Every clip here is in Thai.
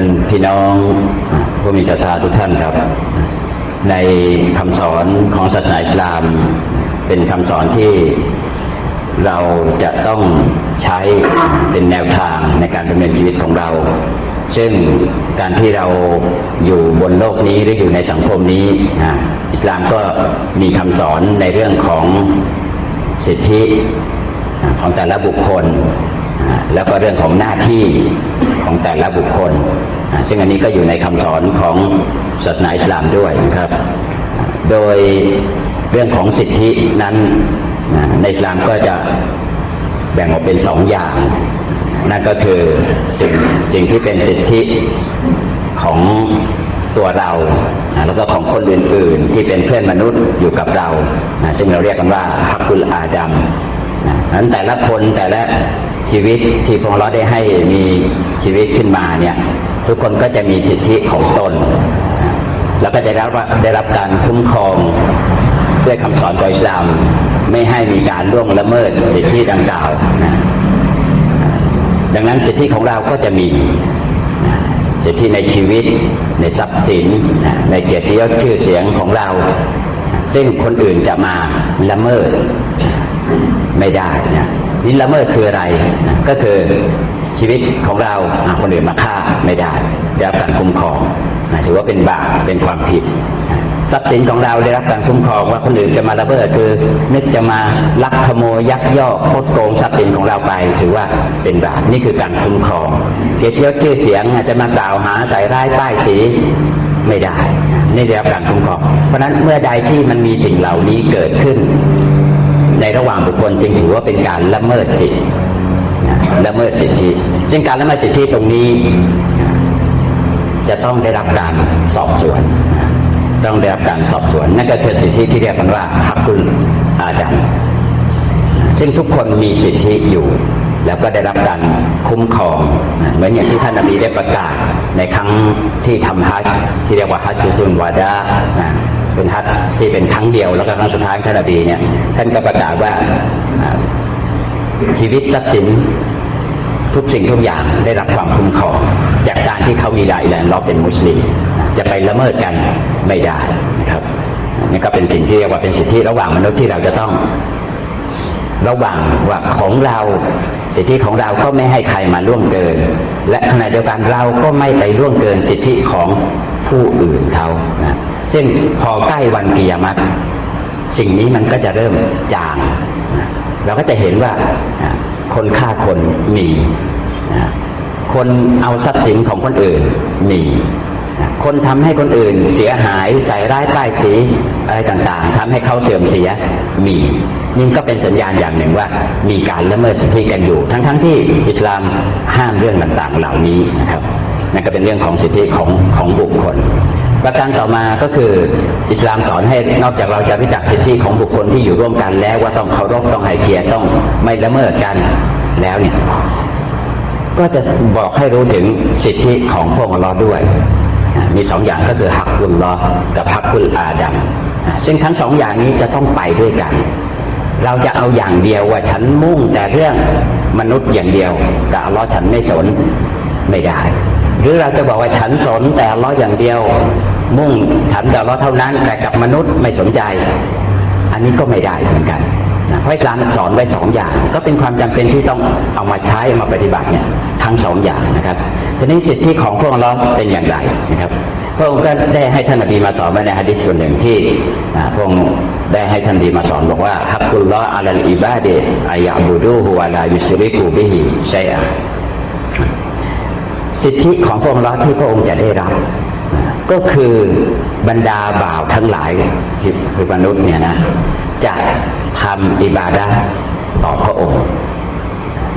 ท่านพี่น้องผู้มีศรัทธาทุกท่านครับ ในคำสอนของศาสนาอิสลาม เป็นคำสอนที่เราจะต้องใช้เป็นแนวทางในการดำเนินชีวิตของเรา ซึ่งการที่เราอยู่บนโลกนี้หรืออยู่ในสังคมนี้อิสลามก็มีคำสอนในเรื่องของสิทธิของแต่ละบุคคล แล้วก็เรื่องของหน้าที่ ของแต่ละบุคคล ซึ่งอันนี้ก็อยู่ในคำสอนของศาสนาอิสลามด้วยนะครับ โดยเรื่องของสิทธินั้นในอิสลามก็จะแบ่งออกเป็นสองอย่าง นั่นก็คือสิ่งสิ่งที่เป็นสิทธิของตัวเรา แล้วก็ของคนอื่นๆ ที่เป็นเพื่อนมนุษย์อยู่กับเรา ซึ่งเราเรียกกันว่าฮักกุลอาดัมนั้นแต่ละคนแต่ละ ชีวิตที่พระองค์ได้ให้มีชีวิตขึ้นมาเนี่ย ทุกคนก็จะมีสิทธิของตน แล้วก็จะได้รับได้รับการคุ้มครองด้วยคำสอนของอิสลามไม่ให้มีการล่วงละเมิดสิทธิดังกล่าวนะดังนั้นสิทธิของเราก็จะมีสิทธิในชีวิต ในทรัพย์สิน ในเกียรติยศชื่อเสียงของเรา ซึ่งคนอื่นจะมาละเมิดไม่ได้นะ นี่ละเมิดคืออะไร ก็คือชีวิตของเราคนอื่นมาฆ่าไม่ได้ได้รับการคุ้มครองถือว่าเป็นบาปเป็นความผิดทรัพย์สินของเราได้รับการคุ้มครองว่าคนอื่นจะมาละเมิดคือนึกจะมาลักขโมยยักยอกโคดโกงทรัพย์สินของเราไป ถือว่าเป็นบาปนี่คือการคุ้มครอง เกียรติยศชื่อเสียงจะมากล่าวหาใส่ร้ายป้ายสีไม่ได้นี่ได้รับการคุ้มครอง เพราะฉะนั้นเมื่อใดที่มันมีสิ่งเหล่านี้เกิดขึ้น ในระหว่างบุคคลจึงถือว่าเป็นการละเมิดสิทธิละเมิดสิทธิ ซึ่งการละเมิดสิทธิตรงนี้ จะต้องได้รับการสอบสวน ต้องได้รับการสอบสวน นั่นก็คือสิทธิที่เรียกกันว่าฮักกุลอาดัมซึ่งทุกคนมีสิทธิอยู่ แล้วก็ได้รับการคุ้มครอง เหมือนอย่างที่ท่านนบีได้ประกาศในครั้งที่ทำฮัจที่เรียกว่าฮัจจุตุนวาดา เป็นฮัจที่เป็นครั้งเดียวแล้วก็ครั้งสุดท้ายท่านนบีเนี่ยท่านก็ประกาศว่าชีวิตทรัพย์สินทุกสิ่งทุกอย่างได้รับความคุ้มครองจากการที่เขามีลาอิแลนด์เราเป็นมุสลิมจะไปละเมิดกันไม่ได้นะครับนี่ก็เป็นสิ่งที่เรียกว่าเป็นสิทธิระหว่างมนุษย์ที่เราจะต้อง ระหว่างว่าของเราสิทธิของเราก็ไม่ให้ใครมาล่วงเกิน และขณะเดียวกันเราก็ไม่ไปล่วงเกินสิทธิของผู้อื่นเขานะ ซึ่งพอใกล้วันกิยามัตสิ่งนี้มันก็จะเริ่มจางเราก็จะเห็นว่าคนฆ่าคนมีคนเอาทรัพย์สินของคนอื่นมีคนทำให้คนอื่นเสียหายใส่ร้ายป้ายสีอะไรต่างๆทำให้เขาเสื่อมเสียมีนี่ก็เป็นสัญญาณอย่างหนึ่งว่า มีการละเมิดสิทธิกันอยู่ ทั้งๆทที่อิสลามห้ามเรื่องต่างๆ เหล่านี้นะครับนั่นก็เป็นเรื่องของสิทธิของของบุคคล ประการต่อมาก็คืออิสลามสอนให้นอกจากเราจะพิจารณาสิทธิของบุคคลที่อยู่ร่วมกันแล้วว่าต้องเคารพต้องให้เกียรติต้องไม่ละเมิดกันแล้วเนี่ยก็จะบอกให้รู้ถึงสิทธิของพวกเราด้วย มีสองอย่างก็คือฮักกุลลอกับฮักกุลอาดัมซึ่งทั้งสองอย่างนี้จะต้องไปด้วยกัน เราจะเอาอย่างเดียวว่าฉันมุ่งแต่เรื่องมนุษย์อย่างเดียวแต่อัลลอฮ์ฉันไม่สนไม่ได้ หรือเราจะบอกว่าฉันสนแต่ลลออย่างเดียว มุ่งฉันแต่ลลอเท่านั้น แต่กับมนุษย์ไม่สนใจ อันนี้ก็ไม่ได้เหมือนกันเพราะอิสลามสอนไว้สองอย่าง ก็เป็นความจำเป็นที่ต้องเอามาใช้มาปฏิบัติเนี่ยทั้งสองอย่างนะครับทีนี้สิทธิของพวกเราเป็นอย่างไรนะครับพระองค์ก็ได้ให้ท่านนบีมาสอนไว้ในฮะดิษส่วนหนึ่งที่พระองค์ได้ให้ท่านนบีมาสอนบอกว่าฮักกุลลอฮอัลลอิบาเดอายะบูดูฮุวะลายุสริกูบิฮิชัยอะ สิทธิของพระองค์ที่พระองค์จะได้รับ ก็คือบรรดาบ่าวทั้งหลายคือมนุษย์เนี่ยนะจะทำอิบาดะต่อพระองค์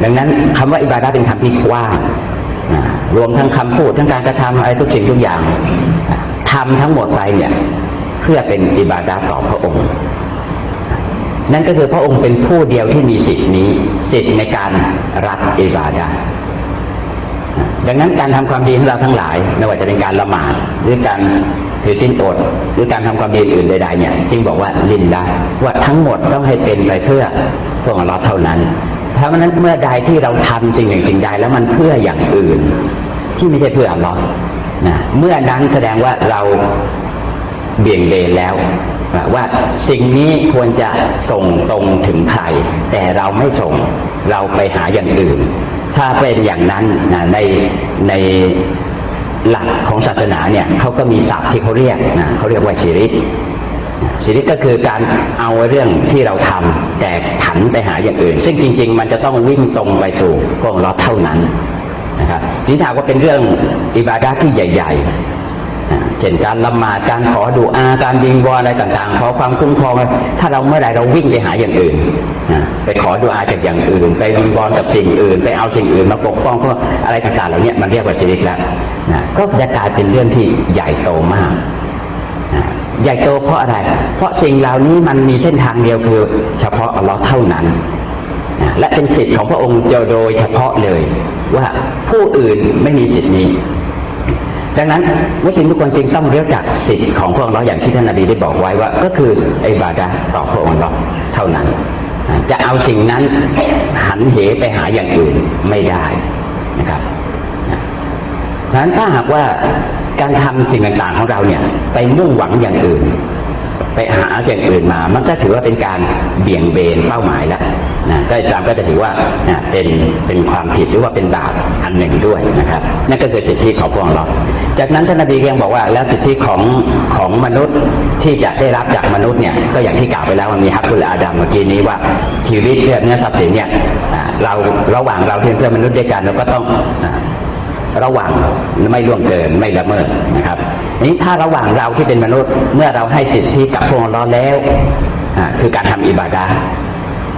ดังนั้นคำว่าอิบาดะเป็นคำที่กว้างรวมทั้งคำพูดทั้งการกระทำอะไรทุกสิ่งทุกอย่างทำทั้งหมดไปเนี่ยเพื่อเป็นอิบาดะต่อพระองค์ นั่นก็คือพระองค์เป็นผู้เดียวที่มีสิทธินี้ สิทธิในการรับอิบาดะ ดังนั้นการทำความดีของเราทั้งหลายไม่ว่าจะเป็นการละหมาดหรือการถือสิ้นอดหรือการทำความดีอื่นใดๆเนี่ยจึงบอกว่าลินได้ว่าทั้งหมดต้องให้เป็นไปเพื่อพวกเราเท่านั้นเพราะฉะนั้นเมื่อใดที่เราทำสิ่งหนึ่งสิ่งใดแล้วมันเพื่ออย่างอื่น ที่ไม่ใช่เพื่ออัลลอฮ์นะเมื่อนั้นแสดงว่าเราเบี่ยงเบนแล้วว่าสิ่งนี้ควรจะส่งตรงถึงใครแต่เราไม่ส่งเราไปหาอย่างอื่น ถ้าเป็นอย่างนั้นนะในในหลักของศาสนาเนี่ยเขาก็มีศัพท์ที่เขาเรียกนะเขาเรียกว่าชีริตชีริตก็คือการเอาเรื่องที่เราทำแต่ผันไปหาอย่างอื่น ซึ่งจริง ๆ มันจะต้องวิ่งตรงไปสู่พวกเราเท่านั้นนะครับนี่ถามว่าเป็นเรื่องอิบาดะห์ที่ใหญ่ ๆ เช่นการละหมาดการขอดูอาการยิงวอนอะไรต่างๆขอความคุ้มครองถ้าเราเมื่อไหร่เราวิ่งไปหาอย่างอื่น ขอดูอาจากอย่างอื่น ไปวิงวอนกับสิ่งอื่น ไปเอาสิ่งอื่นมาปกป้องเพื่ออะไรต่างๆเหล่านี้มันเรียกว่าชีริตแล้วนะก็จะกลายเป็นเรื่องที่ใหญ่โตมากใหญ่โตเพราะอะไร เพราะสิ่งเหล่านี้มันมีเส้นทางเดียวคือ เฉพาะอัลลอฮ์เท่านั้นนะและเป็นสิทธิ์ของพระองค์โดยเฉพาะเลย ว่าผู้อื่นไม่มีสิทธิ์นี้ดังนั้นมุสลิมทุกคนจึงต้องเรียกจากสิทธิ์ของพระองค์เราอย่างที่ท่านนบีได้บอกไว้ว่า ก็คือไอบาดะต่อพระองค์เราเท่านั้น จะเอาสิ่งนั้นหันเหไปหาอย่างอื่นไม่ได้นะครับฉะนั้นถ้าหากว่าการทำสิ่งต่างๆของเราเนี่ย ไปมุ่งหวังอย่างอื่น ไปหาอย่างอื่นมา มันก็ถือว่าเป็นการเบี่ยงเบนเป้าหมายแล้วนะก็อิสลามก็จะถือว่านะเป็นเป็นความผิดหรือว่าเป็นบาปอันหนึ่งด้วยนะครับ นั่นก็คือสิทธิของพวกเรา จากนั้นท่านนบีก็ยังบอกว่า แล้วสิทธิของของมนุษย์ที่จะได้รับจากมนุษย์เนี่ยก็อย่างที่กล่าวไปแล้วมันมีฮักกุลอาดัมเมื่อกี้นี้ว่าชีวิตเรื่องเนื้อทรัพย์สินเนี่ยเราระหว่างเราเที่เป็นเพื่อนมนุษย์ด้วยกันเราก็ต้องระหว่างไม่ล่วงเกินไม่ละเมิดนะครับนี้ถ้าระหว่างเราที่เป็นมนุษย์เมื่อเราให้สิทธิกับพวกเราแล้วคือการทำอิบาดา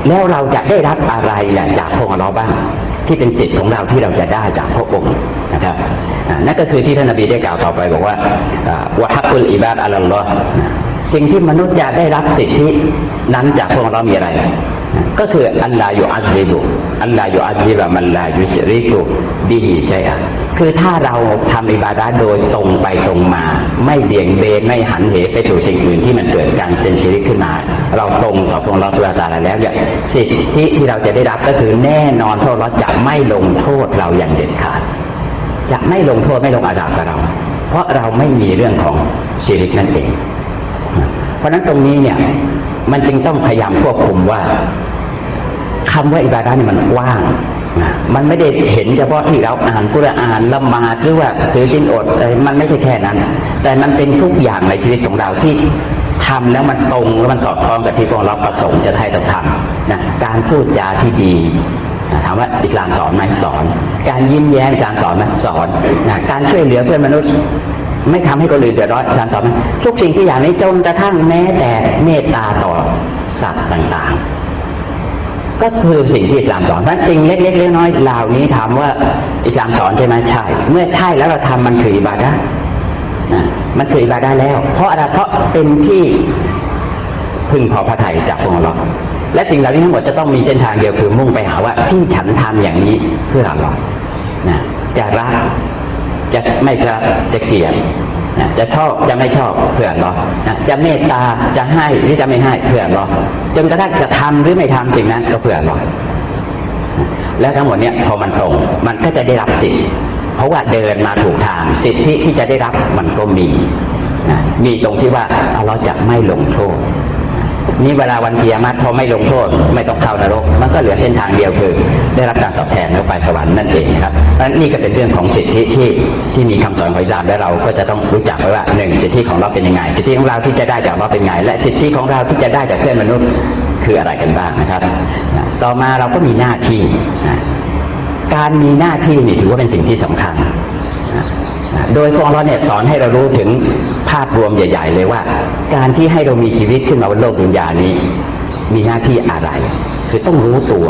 แล้วเราจะได้รับอะไรล่ะจากพวกเราบ้างที่เป็นสิทธิ์ของเราที่เราจะได้จากพระองค์นะครับนั่นก็คือที่ท่านนบีได้กล่าวต่อไปบอกว่าวะฮักุลอิบาดอัลลอฮ์สิ่งที่มนุษย์จะได้รับสิทธินั้นจากพวกเรามีอะไร ก็คืออัลลาอยู่อัลลิบุอัลลาอยู่อัลลิบะมันลายุชริกุบิฮิใช่อะ คือถ้าเราทำอิบาดโดยตรงไปตรงมา ไม่เบี่ยงเบนไม่หันเหไปสู่สิ่งอื่นที่มันเกิดการเป็นชีริกขึ้นมา เราตรงต่อพระองค์เราสุลตาลาแล้วเนี่ยสิทธิที่เราจะได้รับก็คือแน่นอนพระเราจะไม่ลงโทษเราอย่างเด็ดขาด จะไม่ลงโทษไม่ลงอาดาบกับเรา เพราะเราไม่มีเรื่องของชีริกนั่นเอง เพราะฉะนั้นตรงนี้เนี่ย มันจึงต้องพยายามควบคุมว่าคำว่าอิบาดะนี่มันกว้าง มันไม่ได้เห็นเฉพาะที่เราอ่านกุรอานละหมาดหรือว่าถือศีลอดอะไรมันไม่ใช่แค่นั้น แต่มันเป็นทุกอย่างในชีวิตของเราที่ทำแล้วมันตรงแล้วมันสอดคล้องกับที่พวกเราประสงค์จะให้เราทำนะการพูดจาที่ดีถามว่าอิสลามสอนไหมสอน การยิ้มแย้มอิสลามสอนไหมสอนนะการช่วยเหลือเพื่อนมนุษย์ ไม่ทำให้คนอื่นเดือดร้อนอาจารย์สอนไหมทุกสิ่งที่อย่างนี้จนกระทั่งแม้แต่เมตตาต่อสัตว์ต่างๆ ก็คือสิ่งที่อิสลามสอนเพราะสิ่งเล็กๆน้อยๆเหล่านี้ถามว่าอิสลามสอนใช่ไหมใช่ เมื่อใช่แล้วเราทำมันคือบาดะห์นะมันคือบาดะแล้ว เพราะอะไรเพราะเป็นที่พึงพอพระทัยจากองค์เราและสิ่งเหล่านี้ทั้งหมดจะต้องมีเส้นทางเดียวคือมุ่งไปหาว่าที่ฉันทำอย่างนี้เพื่อเรานะจะรักจะไม่จะจะเกลียดนะจะชอบจะไม่ชอบเพื่อรอนะจะเมตตาจะให้หรือจะไม่ให้เพื่อรอ จนกระทั่งจะทำหรือไม่ทำสิ่งนั้นก็เพื่อรอนแล้วทั้งหมดเนี้ยพอมันตรงมันก็จะได้รับสิทธิ์เพราะว่าเดินมาถูกทางสิทธิที่จะได้รับมันก็มีนะมีตรงที่ว่าเราจะไม่ลงโทษ นี่เวลาวันเกียรติพอไม่ลงโทษไม่ต้องเข้านรก มันก็เหลือเส้นทางเดียวคือ ได้รับการตอบแทนแล้วไปสวรรค์นั่นเองครับเพราะนี่ก็เป็นเรื่องของสิทธิที่ที่มีคำสอนของอิสลามและเราก็จะต้องรู้จักไว้ว่าหนึ่งสิทธิของเราเป็นยังไง สิทธิของเราที่จะได้จากเราเป็นไง และสิทธิของเราที่จะได้จากเพื่อนมนุษย์คืออะไรกันบ้างนะครับ ต่อมาเราก็มีหน้าที่ การมีหน้าที่นี่ถือว่าเป็นสิ่งที่สำคัญ โดยพระองค์เราเนี่ยสอนให้เรารู้ถึงภาพรวมใหญ่ ๆ เลยว่า การที่ให้เรามีชีวิตขึ้นมาบนโลกดุนยานี้ มีหน้าที่อะไร คือต้องรู้ตัว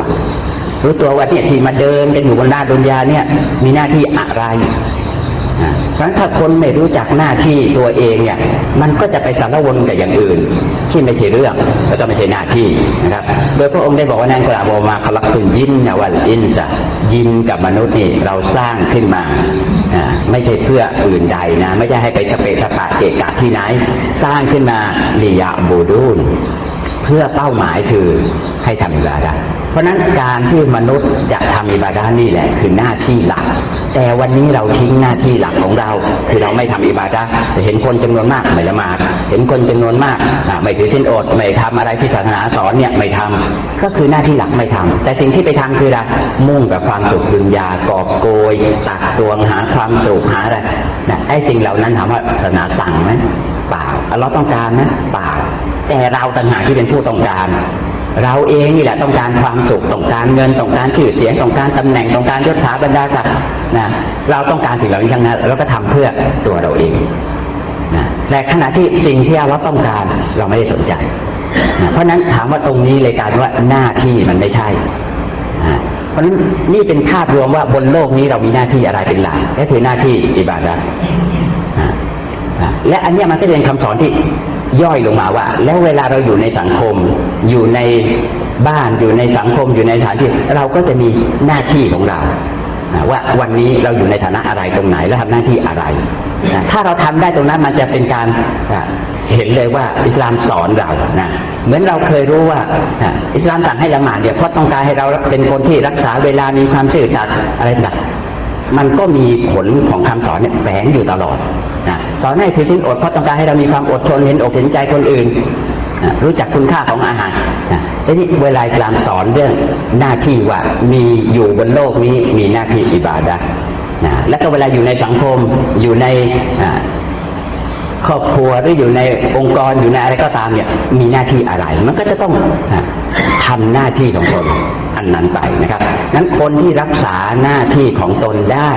รู้ตัวว่าเนี่ยที่มาเดินกันอยู่บนหน้าดุนยาเนี่ย มีหน้าที่อะไร เพราะฉะนั้นถ้าคนไม่รู้จักหน้าที่ตัวเองเนี่ย มันก็จะไปสารวนกับอย่างอื่น ที่ไม่ใช่เรื่องแล้วก็ไม่ใช่หน้าที่นะครับ โดยพระองค์ได้บอกว่านอัลกุรานบมาคลักตุนยินนะวัลอินซะยินกับมนุษย์นี่เราสร้างขึ้นมาไม่ใช่เพื่ออื่นใดนะ ไม่ใช่ให้ไปสเปสปะเกะกะที่ไหน สร้างขึ้นมาลิยาบูดูน เพื่อเป้าหมายคือให้ทำอิบาดะเพราะนั้นการที่มนุษย์จะทำอิบาดะนี่แหละคือหน้าที่หลัก แต่วันนี้เราทิ้งหน้าที่หลักของเรา คือเราไม่ทำอิบาดะห์เห็นคนจำนวนมากไม่ละหมาดเห็นคนจำนวนมากไม่ถือศีลอดไม่ทำอะไรที่ศาสนาสอนเนี่ยไม่ทำก็คือหน้าที่หลักไม่ทำแต่สิ่งที่ไปทำคืออะไรมุ่งกับความสุขดุนยากอบโกยตักตวงหาความสุขหาอะไรนะไอ้สิ่งเหล่านั้นถามว่าศาสนาสั่งไหมเปล่าอัลเลอฮ์ต้องการไหมเปล่า แต่เราต่างหากที่เป็นผู้ต้องการ เราเองนี่แหละต้องการความสุขต้องการเงินต้องการชื่อเสียงต้องการตำแหน่งต้องการยศถาบรรดาศักดิ์นะเราต้องการสิ่งเหล่านี้ทั้งนั้นเราก็ทำเพื่อตัวเราเองนะแต่ขณะที่สิ่งที่เราต้องการเราไม่ได้สนใจนะเพราะฉะนั้นถามว่าตรงนี้เลยการว่าหน้าที่มันไม่ใช่นะเพราะฉะนั้นนี่เป็นภาพรวมว่าบนโลกนี้เรามีหน้าที่อะไรเป็นหลักก็คือหน้าที่อิบาดะห์นะนะและอันนี้มันก็เป็นคำสอนที่ ย่อยลงมาว่า แล้วเวลาเราอยู่ในสังคม อยู่ในบ้านอยู่ในสังคมอยู่ในสถานที่ เราก็จะมีหน้าที่ของเราว่าวันนี้เราอยู่ในฐานะอะไรตรงไหนและทำหน้าที่อะไรนะถ้าเราทำได้ตรงนั้นมันจะเป็นการเห็นเลยว่าอิสลามสอนเรานะเหมือนเราเคยรู้ว่าอิสลามสั่งให้ละหมาดเนี่ยเพราะต้องการให้เราเป็นคนที่รักษาเวลามีความซื่อสัตย์อะไรต่างมันก็มีผลของคำสอนเนี่ยแฝงอยู่ตลอด สอนให้ถือศีลอดเพราะต้องการให้เรามีความอดทนเห็นอกเห็นใจคนอื่น รู้จักคุณค่าของอาหารนทีนี้เวลาอิสลามสอนเรื่องหน้าที่ว่ามีอยู่บนโลกนี้มีหน้าที่อิบาดะห์นะแล้วก็เวลาอยู่ในสังคมอยู่ในครอบครัวหรืออยู่ในองค์กรอยู่ในอะไรก็ตามเนี่ยมีหน้าที่อะไร มันก็จะต้องนะทำหน้าที่ของตนอันนั้นไปนะครับนั้นคนที่รักษาหน้าที่ของตนได้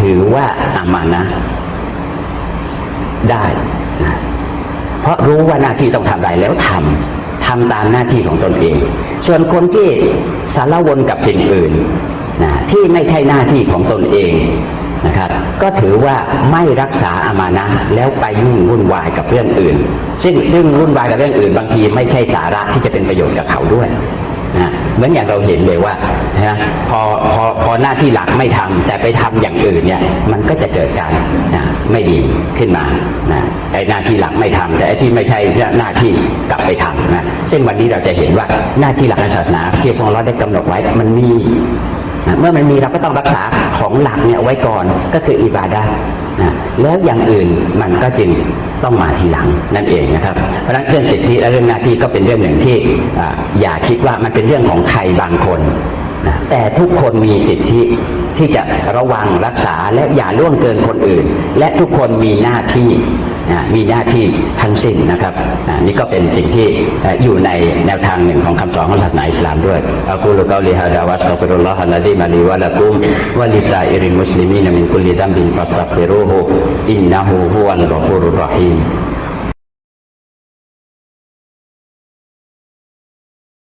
ถือว่าอามานะ ได้นะเพราะรู้ว่าหน้าที่ต้องทำอะไรแล้วทำทำตามหน้าที่ของตนเอง ส่วนคนที่สารวนกับสิ่งอื่นนะที่ไม่ใช่หน้าที่ของตนเองนะครับ ก็ถือว่าไม่รักษาอามานะแล้วไปยุ่งวุ่นวายกับเรื่องอื่น ซึ่งเรื่งวุ่นวายกับเรื่องอื่น บางทีไม่ใช่สาระที่จะเป็นประโยชน์กับเขาด้วย นะเหมือนอย่างเราเห็นเลยว่านะพอพอพอหน้าที่หลักไม่ทำแต่ไปทำอย่างอื่นเนี่ยมันก็จะเกิดการนะไม่ดีขึ้นมานะไอ้หน้าที่หลักไม่ทำแต่ไอ้ที่ไม่ใช่หน้าที่กลับไปทำนะเช่นวันนี้เราจะเห็นว่าหน้าที่หลักศาสนาที่พระองค์เราได้กำหนดไว้มันมี เมื่อมันมีเราก็ต้องรักษาของหลักเนี่ยไว้ก่อนก็คืออิบาดะห์นะแล้วอย่างอื่นมันก็จึงต้องมาทีหลังนั่นเองนะครับ เพราะฉะนั้นเรื่องสิทธิและเรื่องหน้าที่ก็เป็นเรื่องหนึ่งที่อย่าคิดว่ามันเป็นเรื่องของใครบางคนนะแต่ทุกคนมีสิทธิที่จะระวังรักษาและอย่าล่วงเกินคนอื่น และทุกคนมีหน้าที่ มีหน้าที่ทั้งสิ้นนะครับอ่านี่ก็เป็นสิ่งที่อยู่ในแนวทางหนึ่งของคำสอนของศาสนาอิสลามด้วยอักูลุกาลิฮะดาวัสตัฟิรุลลอฮะละดีมาลีวะละกุมวะลิซาอิริมุสลิมีนมินคุลิดัมบินฟัสตัฟิรูฮุอินนะฮูฮุวัลกอฟูรุรรฮีม